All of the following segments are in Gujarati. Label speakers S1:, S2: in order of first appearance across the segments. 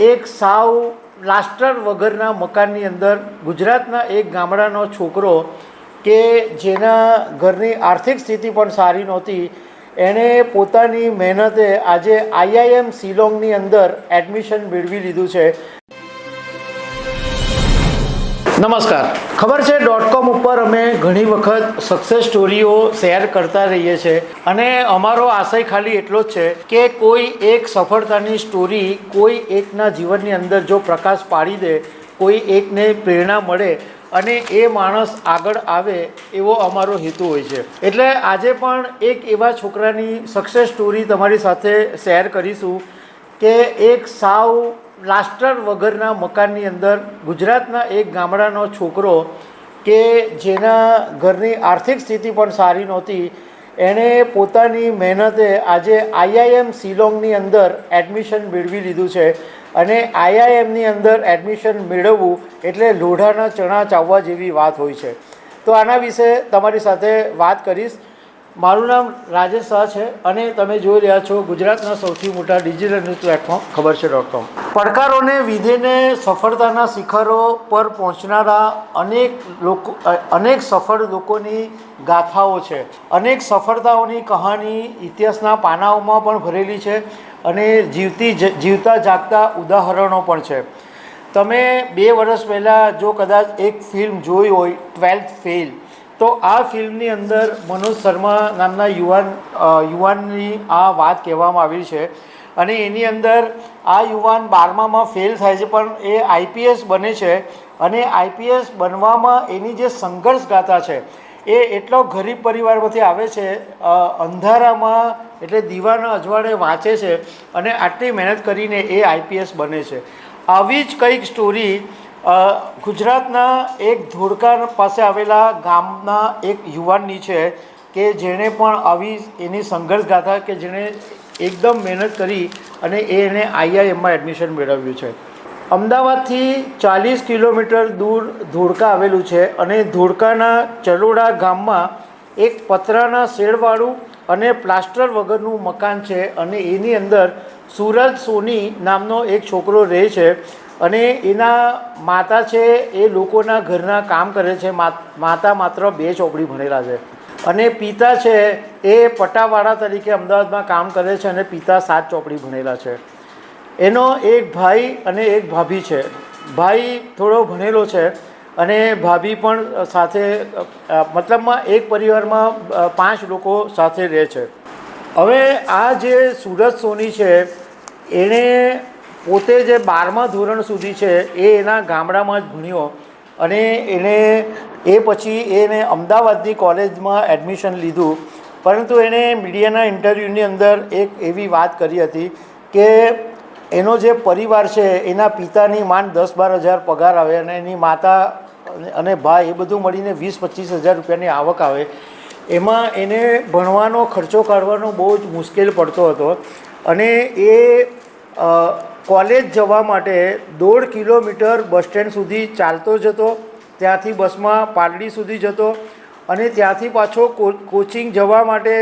S1: એક સાવ પ્લાસ્ટર વગરના મકાનની અંદર ગુજરાતના એક ગામડાનો છોકરો કે જેના ઘરની આર્થિક સ્થિતિ પણ સારી નહોતી, એણે પોતાની મહેનતે આજે આઈઆઈએમ શિલોંગની અંદર એડમિશન મેળવી લીધું છે. નમસ્કાર. ખબર છે ડોટ કોમ ઉપર અમે ઘણી વખત સક્સેસ સ્ટોરીઓ શેર કરતા રહીએ છીએ અને અમારો આશય ખાલી એટલો જ છે કે કોઈ એક સફળતાની સ્ટોરી કોઈ એકના જીવનની અંદર જો પ્રકાશ પાડી દે, કોઈ એકને પ્રેરણા મળે અને એ માણસ આગળ આવે એવો અમારો હેતુ હોય છે. એટલે આજે પણ એક એવા છોકરાની સક્સેસ સ્ટોરી તમારી સાથે શેર કરીશું કે એક સાવ પ્લાસ્ટર વગરના મકાનની અંદર ગુજરાતના એક ગામડાનો છોકરો કે જેના ઘરની આર્થિક સ્થિતિ પણ સારી નહોતી, એણે પોતાની મહેનતે આજે આઈઆઈએમ શિલોંગની અંદર એડમિશન મેળવી લીધું છે અને આઈઆઈએમની અંદર એડમિશન મેળવવું એટલે લોઢાના ચણા ચાવવા જેવી વાત હોય છે. તો આના વિશે તમારી સાથે વાત કરીશ. મારું નામ રાજેશ શાહ છે અને તમે જોઈ રહ્યા છો ગુજરાતના સૌથી મોટા ડિજિટલ ન્યૂઝ પ્લેટફોર્મ, ખબર છે ડોટ કોમ પડકારોને વિધેને સફળતાના શિખરો પર પહોંચનારા અનેક લોકો અનેક સફળ લોકોની ગાથાઓ છે. અનેક સફળતાઓની કહાની ઇતિહાસના પાનાઓમાં પણ ભરેલી છે અને જીવતી જીવતા જાગતા ઉદાહરણો પણ છે. તમે બે વર્ષ પહેલાં જો કદાચ એક ફિલ્મ જોઈ હોય ટ્વેલ્થ ફેલ તો આ ફિલ્મની અંદર મનોજ શર્મા નામના યુવાન યુવાનની આ વાત કહેવામાં આવી છે. અને એની અંદર આ યુવાન બારમામાં ફેલ થાય છે, પણ એ આઈપીએસ બને છે. અને આઈપીએસ બનવામાં એની જે સંઘર્ષ ગાથા છે, એ એટલો ગરીબ પરિવારમાંથી આવે છે અંધારામાં એટલે દીવાના અજવાળે વાંચે છે અને આટલી મહેનત કરીને એ આઈપીએસ બને છે. આવી જ કંઈક સ્ટોરી ગુજરાતના એક ધોળકા પાસે આવેલા ગામના એક યુવાનની છે કે જેણે પણ આવી એની સંઘર્ષ ગાથા કે જેણે એકદમ મહેનત કરી અને એને આઈઆઈએમમાં એડમિશન મેળવ્યું છે. અમદાવાદથી ચાલીસ કિલોમીટર દૂર ધોળકા આવેલું છે અને ધોળકાના ચલોડા ગામમાં એક પતરાના શેડવાળું અને પ્લાસ્ટર વગરનું મકાન છે અને એની અંદર સુરજ સોની નામનો એક છોકરો રહે છે. અને એના માતા છે, એ લોકોના ઘરના કામ કરે છે માતા માત્ર બે ચોપડી ભણેલા છે. અને પિતા છે, એ પટાવાળા તરીકે અમદાવાદમાં કામ કરે છે અને પિતા સાત ચોપડી ભણેલા છે. એનો એક ભાઈ અને એક ભાભી છે. ભાઈ થોડો ભણેલો છે અને ભાભી પણ સાથે મતલબમાં એક પરિવારમાં પાંચ લોકો સાથે રહે છે. હવે આ જે સુરત સોની છે, એણે પોતે જે બારમા ધોરણ સુધી છે, એ એના ગામડામાં જ ભણ્યો અને એણે એ પછી એને અમદાવાદની કોલેજમાં એડમિશન લીધું. પરંતુ એણે મીડિયાના ઇન્ટરવ્યૂની અંદર એક એવી વાત કરી હતી કે એનો જે પરિવાર છે, એના પિતાની માંડ દસ બાર હજાર પગાર આવે અને એની માતા અને- ભાઈ એ બધું મળીને વીસ પચીસ હજાર રૂપિયાની આવક આવે. એમાં એને ભણવાનો ખર્ચો કાઢવાનો બહુ જ મુશ્કેલ પડતો હતો અને એ કોલેજ જવા માટે દોઢ કિલોમીટર બસ સ્ટેન્ડ સુધી ચાલતો જતો, ત્યાંથી બસમાં પાલડી સુધી જતો અને ત્યાંથી પાછો કોચિંગ જવા માટે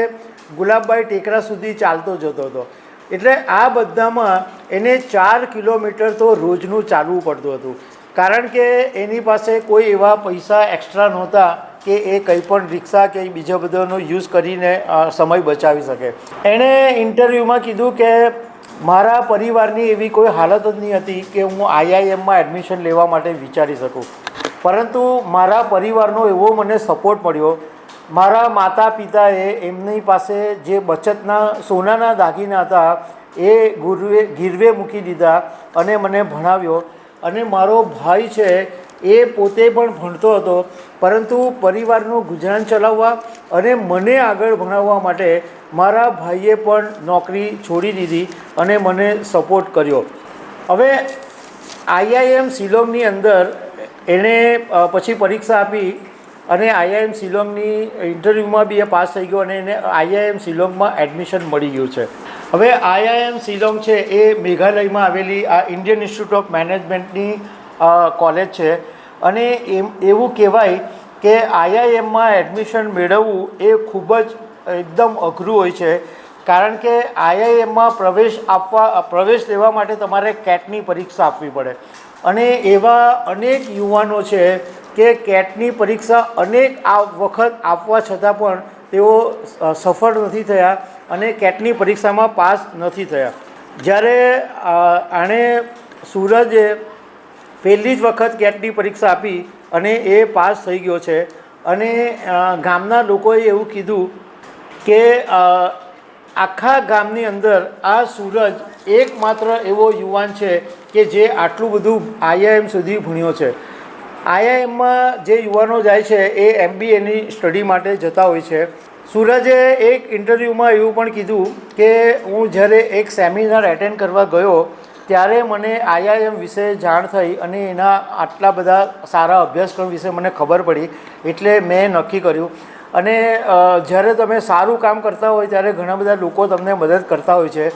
S1: ગુલાબબાઈ ટેકરા સુધી ચાલતો જતો હતો. એટલે આ બધામાં એને ચાર કિલોમીટર તો રોજનું ચાલવું પડતું હતું. કારણ કે એની પાસે કોઈ એવા પૈસા એક્સ્ટ્રા નહોતા કે એ કંઈ પણ રિક્ષા કે બીજા બધાનો યુઝ કરીને સમય બચાવી શકે. એણે ઇન્ટરવ્યૂમાં કીધું કે મારા પરિવારની એવી કોઈ હાલત જ નહીં હતી કે હું આઈઆઈએમમાં એડમિશન લેવા માટે વિચારી શકું. પરંતુ મારા પરિવારનો એવો મને સપોર્ટ મળ્યો. મારા માતા પિતાએ એમની પાસે જે બચતના સોનાના દાગીના હતા, એ ગુરવે ગીરવે મૂકી દીધા અને મને ભણાવ્યો. અને મારો ભાઈ છે એ પોતે પણ ભણતો હતો, પરંતુ પરિવારનું ગુજરાન ચલાવવા અને મને આગળ ભણાવવા માટે મારા ભાઈએ પણ નોકરી છોડી દીધી અને મને સપોર્ટ કર્યો. હવે આઈઆઈએમ શિલોંગની અંદર એણે પછી પરીક્ષા આપી અને આઈઆઈએમ શિલોંગની ઇન્ટરવ્યૂમાં બી એ પાસ થઈ ગયો અને એને આઈઆઈએમ શિલોંગમાં એડમિશન મળી ગયું છે. હવે આઈઆઈએમ શિલોંગ છે એ મેઘાલયમાં આવેલી આ ઇન્ડિયન ઇન્સ્ટિટ્યૂટ ઓફ મેનેજમેન્ટની કોલેજ છે. અને એમ, એવું કહેવાય કે આઈઆઈએમમાં એડમિશન મેળવવું એ ખૂબ જ એકદમ અઘરું હોય છે. કારણ કે આઈઆઈએમમાં પ્રવેશ આપવા, પ્રવેશ લેવા માટે તમારે કેટની પરીક્ષા આપવી પડે. અને એવા અનેક યુવાનો છે કે કેટની પરીક્ષા અનેક આ વખત આપવા છતાં પણ તેઓ સફળ નથી થયા અને કેટની પરીક્ષામાં પાસ નથી થયા. જ્યારે આણે સૂરજે પહેલી જ વખત કેટની પરીક્ષા આપી અને એ પાસ થઈ ગયો છે. અને ગામના લોકોએ એવું કીધું કે આખા ગામની અંદર આ સૂરજ એકમાત્ર એવો યુવાન છે કે જે આટલું બધું આઈઆઈએમ સુધી ભણ્યો છે. આઈઆઈએમમાં જે યુવાનો જાય છે એ એમબીએની સ્ટડી માટે જતા હોય છે. સૂરજે એક ઇન્ટરવ્યૂમાં એવું પણ કીધું કે, હું જ્યારે એક સેમિનાર એટેન્ડ કરવા ગયો ત્યારે મને આઈઆઈએમ વિશે જાણ થઈ અને એના આટલા બધા સારા અભ્યાસક્રમ વિશે મને ખબર પડી એટલે મેં નક્કી કર્યું. અને જ્યારે તમે સારું કામ કરતા હોય ત્યારે ઘણા બધા લોકો તમને મદદ કરતા હોય છે.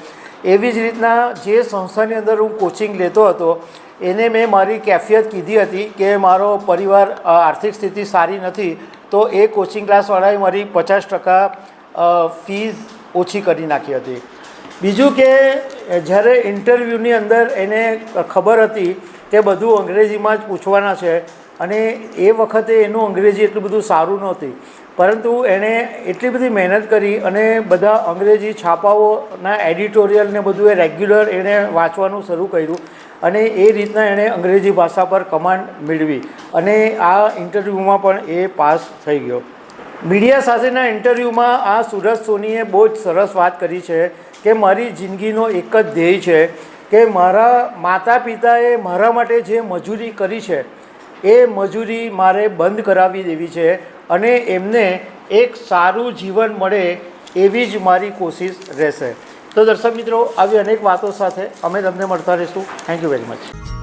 S1: એવી જ રીતના જે સંસ્થાની અંદર હું કોચિંગ લેતો હતો, એને મેં મારી કેફિયત કીધી હતી કે મારો પરિવાર આર્થિક સ્થિતિ સારી નથી, તો એ કોચિંગ ક્લાસવાળાએ મારી પચાસ ટકા ફીસ ઓછી કરી નાખી હતી. બીજું કે જ્યારે ઇન્ટરવ્યૂની અંદર એને ખબર હતી કે બધું અંગ્રેજીમાં જ પૂછવાના છે અને એ વખતે એનું અંગ્રેજી એટલું બધું સારું નહોતી. પરંતુ એણે એટલી બધી મહેનત કરી અને બધા અંગ્રેજી છાપાઓના એડિટોરિયલ ને બધું એ રેગ્યુલર એણે વાંચવાનું શરૂ કર્યું અને એ રીતના એણે અંગ્રેજી ભાષા પર કમાન્ડ મેળવી અને આ ઇન્ટરવ્યૂમાં પણ એ પાસ થઈ ગયો. મીડિયા સાથેના ઇન્ટરવ્યૂમાં આ સુરજ સોનીએ બહુ જ સરસ વાત કરી છે કે મારી જિંદગીનો એક જ ધ્યેય છે કે મારા માતા પિતાએ મારા માટે જે મજૂરી કરી છે, એ મજૂરી મારે બંધ કરાવી દેવી છે અને એમને એક સારું જીવન મળે એવી જ મારી કોશિશ રહેશે. તો દર્શક મિત્રો, આવી અનેક વાતો સાથે અમે તમને મળતા રહીશું. Thank you very much